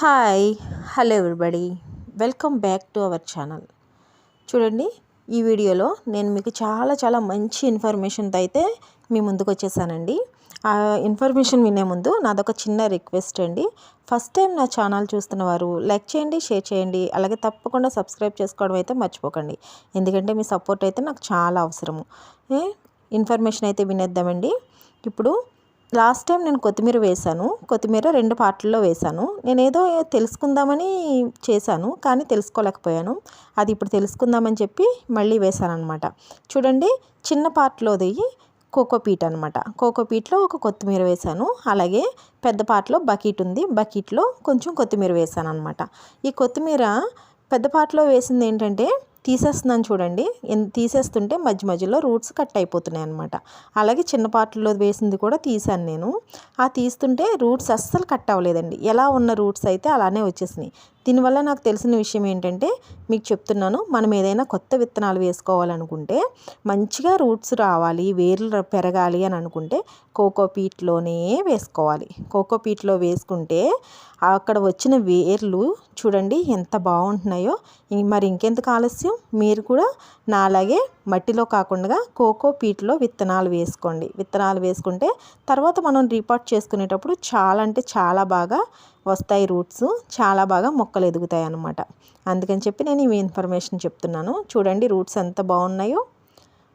Hi hello everybody. Welcome back to our channel. చూడండి ఈ వీడియోలో నేను మీకు చాలా చాలా మంచి ఇన్ఫర్మేషన్తో అయితే మీ ముందుకు వచ్చేసానండి. ఆ ఇన్ఫర్మేషన్ వినే ముందు నాదొక చిన్న రిక్వెస్ట్ అండి. ఫస్ట్ టైం నా ఛానల్ చూస్తున్న వారు లైక్ చేయండి షేర్ చేయండి అలాగే తప్పకుండా సబ్స్క్రైబ్ చేసుకోవడం అయితే మర్చిపోకండి. ఎందుకంటే మీ సపోర్ట్ అయితే నాకు చాలా అవసరము. ఇన్ఫర్మేషన్ అయితే వినేద్దామండి. ఇప్పుడు లాస్ట్ టైం నేను కొత్తిమీర వేశాను. కొత్తిమీర రెండు పార్ట్లలో వేశాను. నేను ఏదో తెలుసుకుందామని చేశాను కానీ తెలుసుకోలేకపోయాను. అది ఇప్పుడు తెలుసుకుందామని చెప్పి మళ్ళీ వేశాను అనమాట చూడండి చిన్న పార్ట్లోది కోకోపీట్ అనమాట కోకోపీట్లో ఒక కొత్తిమీర వేశాను. అలాగే పెద్ద పాటలో బకెట్ ఉంది. బకెట్లో కొంచెం కొత్తిమీర వేశాను అనమాట ఈ కొత్తిమీర పెద్ద పాటలో వేసింది ఏంటంటే తీసేస్తున్నాను చూడండి. తీసేస్తుంటే మధ్య మధ్యలో రూట్స్ కట్ అయిపోతున్నాయి అనమాట అలాగే చిన్న పాటల్లో వేసింది కూడా తీసాను నేను. ఆ తీస్తుంటే రూట్స్ అస్సలు కట్ అవ్వలేదండి. ఎలా ఉన్న రూట్స్ అయితే అలానే వచ్చేసినాయి. దీనివల్ల నాకు తెలిసిన విషయం ఏంటంటే మీకు చెప్తున్నాను మనం ఏదైనా కొత్త విత్తనాలు వేసుకోవాలనుకుంటే మంచిగా రూట్స్ రావాలి వేర్లు పెరగాలి అని అనుకుంటే కోకోపీట్లోనే వేసుకోవాలి. కోకోపీట్లో వేసుకుంటే అక్కడ వచ్చిన వేర్లు చూడండి ఎంత బాగుంటున్నాయో. మరి ఇంకెందుకు ఆలస్యం? మీరు కూడా నాలాగే మట్టిలో కాకుండా కోకో పీట్లో విత్తనాలు వేసుకోండి. విత్తనాలు వేసుకుంటే తర్వాత మనం రీపాట్ చేసుకునేటప్పుడు చాలా అంటే చాలా బాగా వస్తాయి రూట్స్ చాలా బాగా మొక్కలు ఎదుగుతాయి అన్నమాట. అందుకని చెప్పి నేను ఈ ఇన్ఫర్మేషన్ చెప్తున్నాను. చూడండి రూట్స్ ఎంత బాగున్నాయో.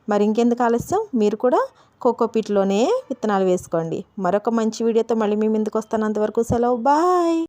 మరి ఇంకెందుకు ఆలస్యం? మీరు కూడా కోకోపీట్లోనే విత్తనాలు వేసుకోండి. మరొక మంచి వీడియోతో మళ్ళీ మీ ముందుకు వస్తాను. అంతవరకు సెలవు. బాయ్!